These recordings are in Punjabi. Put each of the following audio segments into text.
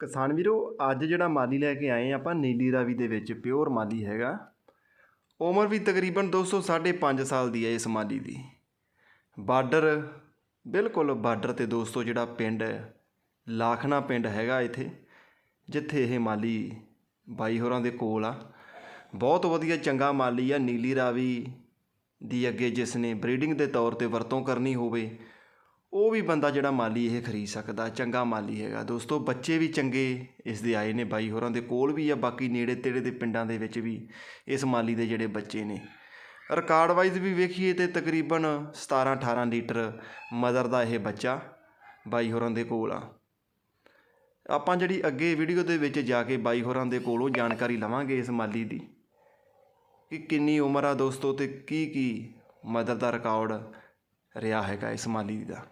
ਕਿਸਾਨ ਵੀਰੋ, ਅੱਜ ਜਿਹੜਾ ਮਾਲੀ ਲੈ ਕੇ ਆਏ ਆਪਾਂ ਨੀਲੀ ਰਾਵੀ ਦੇ ਵਿੱਚ, ਪਿਓਰ ਮਾਲੀ ਹੈਗਾ। ਉਮਰ ਵੀ ਤਕਰੀਬਨ 200 5.5 ਸਾਲ ਦੀ ਹੈ ਇਸ ਮਾਲੀ ਦੀ। ਬਾਰਡਰ, ਬਿਲਕੁਲ ਬਾਰਡਰ ਤੇ ਦੋਸਤੋ, ਜਿਹੜਾ ਪਿੰਡ ਹੈ, ਲਾਖਣਾ ਪਿੰਡ ਹੈਗਾ ਇੱਥੇ, ਜਿੱਥੇ ਇਹ ਮਾਲੀ ਬਾਈ ਹੋਰਾਂ ਦੇ ਕੋਲ ਆ। ਬਹੁਤ ਵਧੀਆ ਚੰਗਾ ਮਾਲੀ ਆ, ਨੀਲੀ ਰਾਵੀ ਦੀ ਅੱਗੇ ਜਿਸ ਨੇ ਬਰੀਡਿੰਗ ਦੇ ਤੌਰ ਤੇ ਵਰਤੋਂ ਕਰਨੀ ਹੋਵੇ ਉਹ ਵੀ ਬੰਦਾ ਜਿਹੜਾ ਮਾਲੀ ਇਹ ਖਰੀਦ ਸਕਦਾ, ਚੰਗਾ ਮਾਲੀ ਹੈਗਾ। ਦੋਸਤੋ, ਬੱਚੇ ਵੀ ਚੰਗੇ ਇਸ ਦੇ ਆਏ ਨੇ ਬਾਈ ਹੋਰਾਂ ਦੇ ਕੋਲ ਵੀ ਆ, ਬਾਕੀ ਨੇੜੇ ਤੇੜੇ ਦੇ ਪਿੰਡਾਂ ਦੇ ਵਿੱਚ ਵੀ ਇਸ ਮਾਲੀ ਦੇ ਜਿਹੜੇ ਬੱਚੇ ਨੇ। ਰਿਕਾਰਡ ਵਾਈਜ਼ ਵੀ ਵੇਖੀਏ ਤੇ ਤਕਰੀਬਨ 17 18 ਲੀਟਰ ਮਦਰ ਦਾ ਇਹ ਬੱਚਾ ਬਾਈ ਹੋਰਾਂ ਦੇ ਕੋਲ ਆ। ਆਪਾਂ ਜਿਹੜੀ ਅੱਗੇ ਵੀਡੀਓ ਦੇ ਵਿੱਚ ਜਾ ਕੇ ਬਾਈ ਹੋਰਾਂ ਦੇ ਕੋਲੋਂ ਜਾਣਕਾਰੀ ਲਵਾਂਗੇ ਇਸ ਮਾਲੀ ਦੀ ਕਿ ਕਿੰਨੀ ਉਮਰ ਆ ਦੋਸਤੋ ਤੇ ਕੀ ਕੀ ਮਦਰ ਦਾ ਰਿਕਾਰਡ ਰਿਹਾ ਹੈਗਾ ਇਸ ਮਾਲੀ ਦਾ।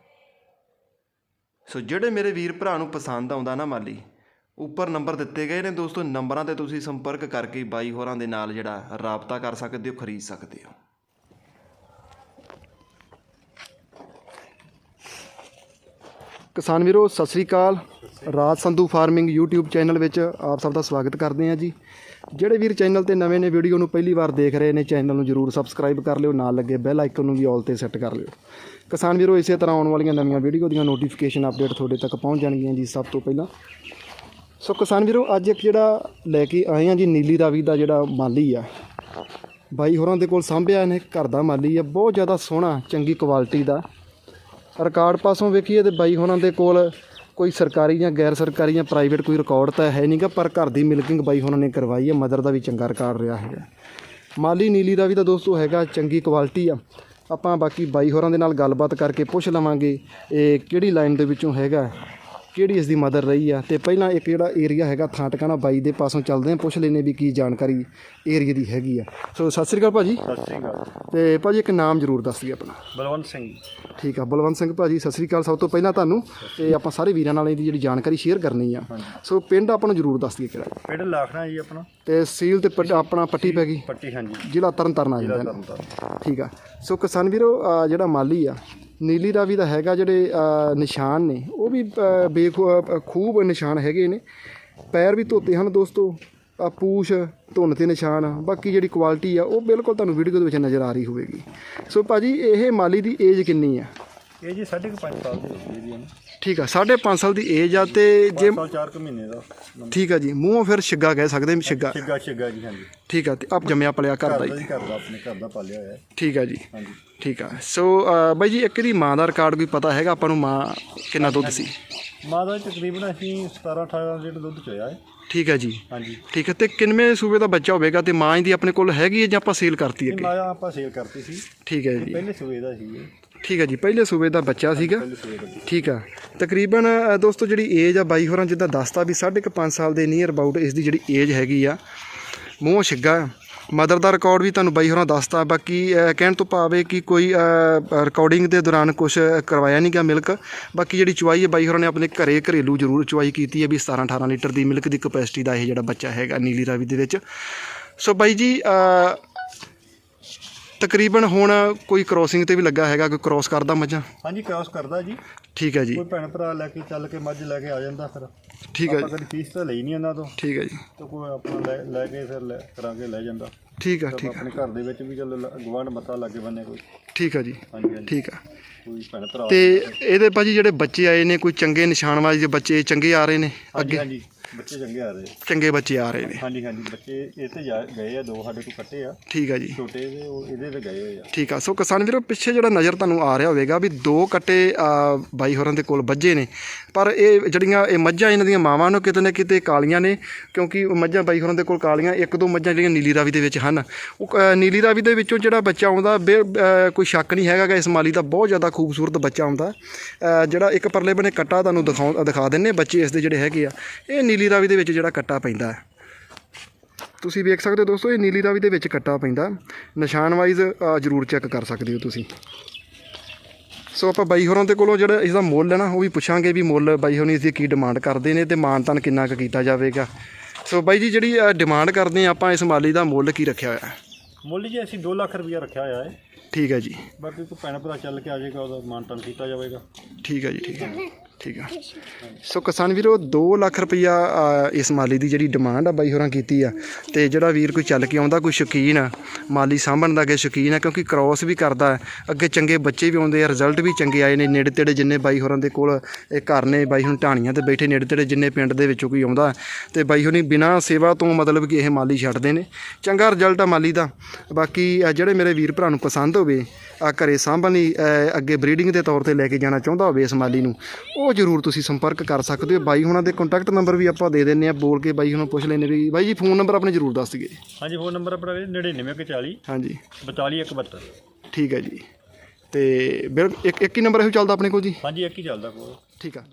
ਸੋ ਜਿਹੜੇ ਮੇਰੇ ਵੀਰ ਭਰਾ ਨੂੰ ਪਸੰਦ ਆਉਂਦਾ ਨਾ ਮਾਲੀ, ਉੱਪਰ ਨੰਬਰ ਦਿੱਤੇ ਗਏ ਨੇ ਦੋਸਤੋ, ਨੰਬਰਾਂ ਤੇ ਤੁਸੀਂ ਸੰਪਰਕ ਕਰਕੇ ਬਾਈ ਹੋਰਾਂ ਦੇ ਨਾਲ ਜਿਹੜਾ ਰਾਬਤਾ ਕਰ ਸਕਦੇ ਹੋ, ਖਰੀਦ ਸਕਦੇ ਹੋ। ਕਿਸਾਨ ਵੀਰੋ, ਸਤਿ ਸ੍ਰੀ ਅਕਾਲ। Raj Sandhu farming YouTube channel ਵਿੱਚ ਆਪ ਸਭ ਦਾ ਸਵਾਗਤ ਕਰਦੇ ਹਾਂ ਜੀ। ਜਿਹੜੇ ਵੀਰ ਚੈਨਲ ਤੇ ਨਵੇਂ ਨੇ ਵੀਡੀਓ ਨੂੰ ਪਹਿਲੀ ਵਾਰ ਦੇਖ ਰਹੇ ਨੇ, ਚੈਨਲ ਨੂੰ ਜਰੂਰ ਸਬਸਕ੍ਰਾਈਬ ਕਰ ਲਿਓ, ਨਾਲ ਲੱਗੇ ਬੈਲ ਆਈਕਨ ਨੂੰ ਵੀ ਆਲ ਤੇ ਸੈੱਟ ਕਰ ਲਿਓ। ਕਿਸਾਨ ਵੀਰੋ, ਇਸੇ ਤਰ੍ਹਾਂ ਆਉਣ ਵਾਲੀਆਂ ਨਵੀਆਂ ਵੀਡੀਓ ਦੀਆਂ ਨੋਟੀਫਿਕੇਸ਼ਨ ਅਪਡੇਟ ਤੁਹਾਡੇ ਤੱਕ ਪਹੁੰਚ ਜਾਣਗੀਆਂ ਜੀ ਸਭ ਤੋਂ ਪਹਿਲਾਂ। ਸੋ ਕਿਸਾਨ ਵੀਰੋ, ਅੱਜ ਇੱਕ ਜਿਹੜਾ ਲੈ ਕੇ ਆਏ ਆ ਜੀ, ਨੀਲੀ ਰਾਵੀ ਦਾ ਜਿਹੜਾ ਮਾਲੀ ਆ। ਬਾਈ ਹੋਰਾਂ ਦੇ ਕੋਲ ਸਾਂਭਿਆ ਨੇ ਘਰ ਦਾ ਮਾਲੀ ਆ, ਬਹੁਤ ਜ਼ਿਆਦਾ ਸੋਹਣਾ, ਚੰਗੀ ਕੁਆਲਿਟੀ ਦਾ। ਰਿਕਾਰਡ ਪਾਸੋਂ ਵੇਖੀਏ ਤੇ ਬਾਈ ਹੋਰਾਂ ਦੇ ਕੋਲ ਕੋਈ ਸਰਕਾਰੀ ਜਾਂ ਗੈਰ ਸਰਕਾਰੀ ਜਾਂ ਪ੍ਰਾਈਵੇਟ ਕੋਈ ਰਿਕਾਰਡ ਤਾਂ ਹੈ ਨਹੀਂਗਾ ਪਰ ਘਰ ਦੀ ਮਿਲਕਿੰਗ ਬਾਈ ਹੋਰਾਂ ਨੇ ਕਰਵਾਈ ਹੈ ਮਦਰ ਦਾ ਵੀ ਚੰਗਾ ਰਿਕਾਰਡ ਰਿਹਾ ਹੈਗਾ। ਮਾਲੀ ਨੀਲੀ ਦਾ ਵੀ ਤਾਂ ਦੋਸਤੋ ਹੈਗਾ, ਚੰਗੀ ਕੁਆਲਿਟੀ ਆ। ਆਪਾਂ ਬਾਕੀ ਬਾਈ ਹੋਰਾਂ ਦੇ ਨਾਲ ਗੱਲਬਾਤ ਕਰਕੇ ਪੁੱਛ ਲਵਾਂਗੇ, ਇਹ ਕਿਹੜੀ ਲਾਈਨ ਦੇ ਵਿੱਚੋਂ ਹੈਗਾ? ਕਿਹੜੀ ਇਸ ਦੀ ਮਦਰ ਰਹੀ ਆ? ਤੇ ਪਹਿਲਾਂ ਇੱਕ ਜਿਹੜਾ ਏਰੀਆ ਹੈਗਾ ਥਾਂ ਟਿਕਾਣਾ ਬਾਈ ਦੇ ਪਾਸੋਂ ਚੱਲਦੇ ਆ। ਪੁੱਛ ਲੈਨੇ ਵੀ ਕੀ ਜਾਣਕਾਰੀ ਏਰੀਆ ਦੀ ਹੈਗੀ ਆ। ਸੋ ਸਤਿ ਸ੍ਰੀ ਅਕਾਲ ਭਾਜੀ। ਸਤਿ ਸ੍ਰੀ ਅਕਾਲ। ਤੇ ਭਾਜੀ ਇੱਕ ਨਾਮ ਜ਼ਰੂਰ ਦੱਸ ਦਿਓ ਆਪਣਾ। ਬਲਵੰਤ ਸਿੰਘ ਠੀਕ ਆ ਬਲਵੰਤ ਸਿੰਘ ਭਾਜੀ ਸਤਿ ਸ੍ਰੀ ਅਕਾਲ। ਸਭ ਤੋਂ ਪਹਿਲਾਂ ਤੁਹਾਨੂੰ ਤੇ ਆਪਾਂ ਸਾਰੇ ਵੀਰਾਂ ਨਾਲ ਇਹਦੀ ਜਿਹੜੀ ਜਾਣਕਾਰੀ ਸ਼ੇਅਰ ਕਰਨੀ ਆ। ਸੋ ਪਿੰਡ ਆਪਾਂ ਨੂੰ ਜ਼ਰੂਰ ਦੱਸ ਦਈਏ ਕਿਹੜਾ। ਪਿੰਡ ਲਾਖਣਾ ਜੀ ਆਪਣਾ। ਤੇ ਸੀਲ ਤੇ ਆਪਣਾ ਪੱਟੀ ਪੈ ਗਈ? ਪੱਟੀ ਹਾਂਜੀ। ਜ਼ਿਲ੍ਹਾ ਤਰਨਤਾਰਨ ਆ ਜਾਂਦਾ। ਠੀਕ ਆ। ਸੋ ਕਿਸਾਨ ਵੀਰੋ ਜਿਹੜਾ ਮਾਲੀ ਆ ਨੀਲੀ ਰਾਵੀ ਦਾ ਹੈਗਾ ਜਿਹੜੇ ਨਿਸ਼ਾਨ ਨੇ, ਉਹ ਵੀ ਅਹ ਬੇਖੂ ਖੂਬ ਨਿਸ਼ਾਨ ਹੈਗੇ ਨੇ। ਪੈਰ ਵੀ ਧੋਤੇ ਹਨ ਦੋਸਤੋ ਆ ਪੂਛ, ਧੁੰਨ ਤੇ ਨਿਸ਼ਾਨ, ਬਾਕੀ ਜਿਹੜੀ ਕੁਆਲਿਟੀ ਆ, ਉਹ ਬਿਲਕੁਲ ਤੁਹਾਨੂੰ ਵੀਡੀਓ ਦੇ ਵਿੱਚ ਨਜ਼ਰ ਆ ਰਹੀ ਹੋਵੇਗੀ। ਸੋ ਭਾਜੀ, ਇਹ ਮਾਲੀ ਦੀ ਏਜ ਕਿੰਨੀ ਆ? ਇਹ ਜੀ ਸਾਢੇ ਕੁ ਪੰਜ ਸਾਲ ਦੀ ਹੋ ਗਈ ਜੀ ਇਹਨੂੰ। ਠੀਕ ਆ 5.5 ਸਾਲ ਦੀ ਏਜ ਆ ਤੇ ਜੇ ਸਾਲ ਮਹੀਨੇ ਦਾ ਠੀਕ ਆ ਜੀ ਮੂੰਹੋਂ ਫਿਰ ਛਿੱਗਾ ਕਹਿ ਸਕਦੇ ਹਾਂ ਛਿੱਗਾ ਛਿੱਗਾ ਛਿੱਗਾ ਜੀ ਹਾਂਜੀ। ਠੀਕ ਆ ਤੇ ਆਪ ਜੰਮਿਆ ਪਲਿਆ ਘਰ ਦਾ ਹੀ ਦਾ ਜੀ। ਘਰ ਦਾ ਆਪਣੇ ਘਰ ਦਾ ਪਾਲਿਆ ਹੋਇਆ। ਹੈ ਠੀਕ ਆ ਜੀ। ਹਾਂਜੀ। ਠੀਕ ਆ ਸੋ ਅ, ਬਾਈ ਜੀ ਇੱਕ ਦੀ ਮਾਂ ਦਾ ਰਿਕਾਰਡ ਕੋਈ ਪਤਾ ਹੈਗਾ? ਆਪਾਂ ਨੂੰ ਮਾਂ ਕਿੰਨਾ ਦੁੱਧ ਸੀ? ਮਾਂ ਦਾ ਤਕਰੀਬਨ ਅਸੀਂ 17 18 ਲੀਟਰ ਦੁੱਧ ਚੋਇਆ ਹੈ। ਠੀਕ ਹੈ ਜੀ। ਹਾਂਜੀ। ਠੀਕ ਹੈ ਤੇ ਕਿੰਨਵੇਂ ਸੂਬੇ ਦਾ ਬੱਚਾ ਹੋਵੇਗਾ? ਤੇ ਮਾਂ ਇਹਦੀ ਆਪਣੇ ਕੋਲ ਹੈਗੀ ਹੈ ਜਾਂ ਆਪਾਂ ਸੇਲ ਕਰਤੀ ਇਹ ਅੱਗੇ ਮਾਂ ਆਪਾਂ ਸੇਲ ਕਰਤੀ ਸੀ। ਠੀਕ ਹੈ ਜੀ। ਪਹਿਲੇ ਸੂਏ ਦਾ ਸੀ ਇਹ। ਠੀਕ ਹੈ ਜੀ ਪਹਿਲੇ ਸੂਬੇ ਦਾ ਬੱਚਾ ਸੀਗਾ। ਠੀਕ ਆ। ਤਕਰੀਬਨ ਦੋਸਤੋ ਜਿਹੜੀ ਏਜ ਆ ਬਾਈ ਹੋਰਾਂ ਜਿੱਦਾਂ ਦੱਸਤਾ ਵੀ 5.5 ਸਾਲ ਦੇ ਨੀਅਰ ਅਬਾਊਟ ਇਸ ਦੀ ਜਿਹੜੀ ਏਜ ਹੈਗੀ ਆ ਮੂੰਹੋਂ ਛਿੱਗਾ। ਮਦਰ ਦਾ ਰਿਕਾਰਡ ਵੀ ਤੁਹਾਨੂੰ ਬਾਈ ਹੋਰਾਂ ਦੱਸਤਾ ਬਾਕੀ ਕਹਿਣ ਤੋਂ ਭਾਵੇਂ ਕਿ ਕੋਈ ਰਿਕਾਰਡਿੰਗ ਦੇ ਦੌਰਾਨ ਕੁਝ ਕਰਵਾਇਆ ਨਹੀਂ ਗਿਆ ਮਿਲਕ ਬਾਕੀ ਜਿਹੜੀ ਚੁਆਈ ਹੈ ਬਾਈ ਹੋਰਾਂ ਨੇ ਆਪਣੇ ਘਰੇ ਘਰੇਲੂ ਜ਼ਰੂਰ ਚੁਆਈ ਕੀਤੀ ਹੈ ਵੀ 17 18 ਲੀਟਰ ਦੀ ਮਿਲਕ ਦੀ ਕਪੈਸਿਟੀ ਦਾ ਇਹ ਜਿਹੜਾ ਬੱਚਾ ਹੈਗਾ ਨੀਲੀ ਰਾਵੀ ਦੇ ਵਿੱਚ। ਸੋ ਬਾਈ ਜੀ ਤਕਰੀਬਨ ਹੁਣ ਕੋਈ ਕ੍ਰੋਸਿੰਗ ਤੇ ਵੀ ਲੱਗਾ ਹੈਗਾ ਕੋਈ ਕ੍ਰੋਸ ਕਰਦਾ ਮੱਝਾਂ? ਹਾਂਜੀ ਕ੍ਰਾਸ ਕਰਦਾ ਜੀ। ਠੀਕ ਹੈ ਜੀ। ਕੋਈ ਭੈਣ ਭਰਾ ਲੈ ਕੇ ਚੱਲ ਕੇ ਮੱਝ ਲੈ ਕੇ ਆ ਜਾਂਦਾ ਫਿਰ। ਠੀਕ ਹੈ ਆਪਾਂ ਕਦੀ ਫੀਸ ਤਾਂ ਲਈ ਨਹੀਂ ਉਹਨਾਂ ਤੋਂ। ਠੀਕ ਹੈ ਜੀ। ਤੇ ਕੋਈ ਆਪਣਾ ਲੈ ਲੈ ਕੇ ਫਿਰ ਲੈ ਕਰਾਂਗੇ ਲੈ ਜਾਂਦਾ। ਠੀਕ ਆਪਾਂ ਠੀਕ ਆਪਣੇ ਘਰ ਦੇ ਵਿੱਚ ਵੀ ਚੱਲ ਗਵਾਂਢ ਮੱਥਾ ਲੱਗੇ ਬੰਨੇ ਕੋਈ। ਠੀਕ ਆ ਜੀ। ਹਾਂਜੀ ਹਾਂਜੀ। ਠੀਕ ਆ ਕੋਈ ਭੈਣ ਭਰਾ ਤੇ ਇਹਦੇ ਭਾਜੀ ਜਿਹੜੇ ਬੱਚੇ ਆਏ ਨੇ ਕੋਈ ਚੰਗੇ ਨਿਸ਼ਾਨਵਾਜੀ ਦੇ ਬੱਚੇ ਚੰਗੇ ਆ ਰਹੇ ਨੇ ਹਾਂਜੀ ਅੱਗੇ? ਹਾਂਜੀ। ਬੱਚੇ ਚੰਗੇ ਆ ਰਹੇ। ਚੰਗੇ ਬੱਚੇ ਆ ਰਹੇ ਨੇ। ਹਾਂਜੀ ਹਾਂਜੀ ਬੱਚੇ ਇਹ ਤੇ ਜਾ- ਗਏ ਆ ਦੋ ਸਾਡੇ ਕੋਲ ਕੱਟੇ ਆ। ਠੀਕ ਆ ਜੀ। ਛੋਟੇ ਦੇ ਉਹ ਇਹਦੇ ਤੇ ਗਏ ਹੋਏ ਆ। ਠੀਕ ਆ। ਸੋ ਕਿਸਾਨ ਵੀਰੋ ਪਿੱਛੇ ਜਿਹੜਾ ਨਜ਼ਰ ਤੁਹਾਨੂੰ ਆ ਰਿਹਾ ਹੋਵੇਗਾ ਵੀ ਦੋ ਕੱਟੇ ਬਾਈ ਹੋਰਾਂ ਦੇ ਕੋਲ ਵੱਜੇ ਨੇ। ਪਰ ਇਹ ਜਿਹੜੀਆਂ ਇਹ ਮੱਝਾਂ ਇਹਨਾਂ ਦੀਆਂ ਮਾਵਾਂ ਨੂੰ ਕਿਤੇ ਨਾ ਕਿਤੇ ਕਾਲੀਆਂ ਨੇ ਕਿਉਂਕਿ ਉਹ ਮੱਝਾਂ ਬਾਈ ਹੋਰਾਂ ਦੇ ਕੋਲ ਕਾਲੀਆਂ ਇੱਕ ਦੋ ਮੱਝਾਂ ਜਿਹੜੀਆਂ ਨੀਲੀ ਰਾਵੀ ਦੇ ਵਿੱਚ ਹਨ। ਉਹ ਨੀਲੀ ਰਾਵੀ ਦੇ ਵਿੱਚੋਂ ਜਿਹੜਾ ਬੱਚਾ ਆਉਂਦਾ ਬੇ- ਅ, ਕੋਈ ਸ਼ੱਕ ਨਹੀਂ ਹੈਗਾ ਕਿ ਇਸ ਮਾਲੀ ਦਾ ਬਹੁਤ ਜ਼ਿਆਦਾ ਖੂਬਸੂਰਤ ਬੱਚਾ ਆਉਂਦਾ। ਅ, ਜਿਹੜਾ ਇੱਕ ਪਰਲੇ ਬਨੇ ਕੱਟਾ ਤੁਹਾਨੂੰ ਦਿਖਾਉ ਦਿਖਾ ਦਿੰਨੇ ਬੱਚੇ ਇਸ ਦੇ ਜਿਹੜੇ ਹੈਗੇ ਆ। ਇਹ ਨੀਲੀ ਰਾਵੀ ਦੇ ਵਿੱਚ ਜਿਹੜਾ ਕੱਟਾ ਪੈਂਦਾ ਹੈ। ਤੁਸੀਂ ਵੇਖ ਸਕਦੇ ਹੋ ਦੋਸਤੋ ਇਹ ਨੀਲੀ ਰਾਵੀ ਦੇ ਵਿੱਚ ਕੱਟਾ ਪੈਂਦਾ ਨਿਸ਼ਾਨ ਵਾਈਜ਼ ਜ਼ਰੂਰ ਚੈੱਕ ਕਰ ਸਕਦੇ ਹੋ ਤੁਸੀਂ। ਸੋ ਆਪਾਂ ਬਾਈ ਹੋਰਾਂ ਦੇ ਕੋਲੋਂ ਜਿਹੜਾ ਇਸ ਦਾ ਮੁੱਲ ਹੈ ਨਾ ਉਹ ਵੀ ਪੁੱਛਾਂਗੇ ਵੀ ਮੁੱਲ ਬਾਈ ਹੋਣੀ ਇਸ ਦੀ ਕੀ ਡਿਮਾਂਡ ਕਰਦੇ ਨੇ ਤੇ ਮਾਨਤਨ ਕਿੰਨਾ ਕੁ ਕੀਤਾ ਜਾਵੇਗਾ। ਸੋ ਬਾਈ ਜੀ ਜਿਹੜੀ ਡਿਮਾਂਡ ਕਰਦੇ ਆ ਆਪਾਂ ਇਸ ਮਾਲੀ ਦਾ ਮੁੱਲ ਕੀ ਰੱਖਿਆ ਹੋਇਆ ਹੈ? ਮੁੱਲ ਜੀ ਅਸੀਂ 2 ਲੱਖ ਰੁਪਇਆ ਰੱਖਿਆ ਹੋਇਆ ਹੈ। ਠੀਕ ਹੈ ਜੀ। ਬਾਕੀ ਕੋਈ ਭੈਣ ਭਰਾ ਚੱਲ ਕੇ ਆ ਜਾਏਗਾ ਉਹਦਾ ਮਾਨਤਨ ਕੀਤਾ ਜਾਵੇਗਾ। ਠੀਕ ਹੈ ਜੀ ਠੀਕ ਹੈ। ਠੀਕ ਆ। ਸੋ ਕਿਸਾਨ ਵੀਰੋ 2 ਲੱਖ ਰੁਪਈਆ ਇਸ ਮਾਲੀ ਦੀ ਜਿਹੜੀ ਡਿਮਾਂਡ ਆ ਬਾਈ ਹੋਰਾਂ ਕੀਤੀ ਆ। ਤੇ ਜਿਹੜਾ ਵੀਰ ਕੋਈ ਚੱਲ ਕੇ ਆਉਂਦਾ, ਕੋਈ ਸ਼ੌਕੀਨ ਆ, ਮਾਲੀ ਸਾਂਭਣ ਦਾ ਅੱਗੇ ਸ਼ੌਕੀਨ ਆ, ਕਿਉਂਕਿ ਕ੍ਰਾਸ ਵੀ ਕਰਦਾ ਅੱਗੇ ਚੰਗੇ ਬੱਚੇ ਵੀ ਆਉਂਦੇ ਆ ਰਿਜ਼ਲਟ ਵੀ ਚੰਗੇ ਆਏ ਨੇ। ਨੇੜੇ ਤੇੜੇ ਜਿੰਨੇ ਬਾਈ ਹੋਰਾਂ ਦੇ ਕੋਲ, ਇਹ ਘਰ ਨੇ, ਬਾਈ ਹੁਣ ਢਾਣੀਆਂ ਤੇ ਬੈਠੇ ਨੇੜੇ ਤੇੜੇ ਜਿੰਨੇ ਪਿੰਡ ਦੇ ਵਿੱਚੋਂ ਕੋਈ ਆਉਂਦਾ। ਤੇ ਬਾਈ ਹੋਣੀ ਬਿਨਾਂ ਸੇਵਾ ਤੋਂ ਮਤਲਬ ਕਿ ਇਹ ਮਾਲੀ ਛੱਡਦੇ ਨੇ। ਚੰਗਾ ਰਿਜ਼ਲਟ ਆ ਮਾਲੀ ਦਾ। ਬਾਕੀ ਜਿਹੜੇ ਮੇਰੇ ਵੀਰ ਭਰਾ ਨੂੰ ਪਸੰਦ ਹੋਵੇ ਆ ਘਰੇ ਸਾਂਭਣ ਲਈ ਅੱਗੇ ਬਰੀਡਿੰਗ ਦੇ ਤੌਰ ਤੇ ਲੈ ਕੇ ਜਾਣਾ ਚਾਹੁੰਦਾ ਹੋਵੇ ਇਸ ਮਾਲੀ ਨੂੰ, ਉਹ ਜ਼ਰੂਰ ਤੁਸੀਂ ਸੰਪਰਕ ਕਰ ਸਕਦੇ ਹੋ। ਬਾਈ ਹੁਣਾਂ ਦੇ ਕੰਟੈਕਟ ਨੰਬਰ ਵੀ ਆਪਾਂ ਦੇ ਦਿੰਨੇ ਆ ਬੋਲ ਕੇ ਬਾਈ ਹੁਣਾਂ ਪੁੱਛ ਲੈਣੇ ਵੀ ਬਾਈ ਜੀ ਫੋਨ ਨੰਬਰ ਆਪਣੇ ਜ਼ਰੂਰ ਦੱਸ ਦਿਓ। ਹਾਂਜੀ ਫੋਨ ਨੰਬਰ ਆਪਣਾ 9940 ਹਾਂਜੀ। 42172 ਠੀਕ ਹੈ ਜੀ। ਤੇ ਬਿਲਕੁਲ ਇੱਕ ਇੱਕ ਹੀ ਨੰਬਰ ਇਹੋ ਚੱਲਦਾ ਆਪਣੇ ਕੋਲ ਜੀ? ਹਾਂਜੀ ਇੱਕ ਹੀ ਚੱਲਦਾ ਕੋਲ। ਠੀਕ ਆ।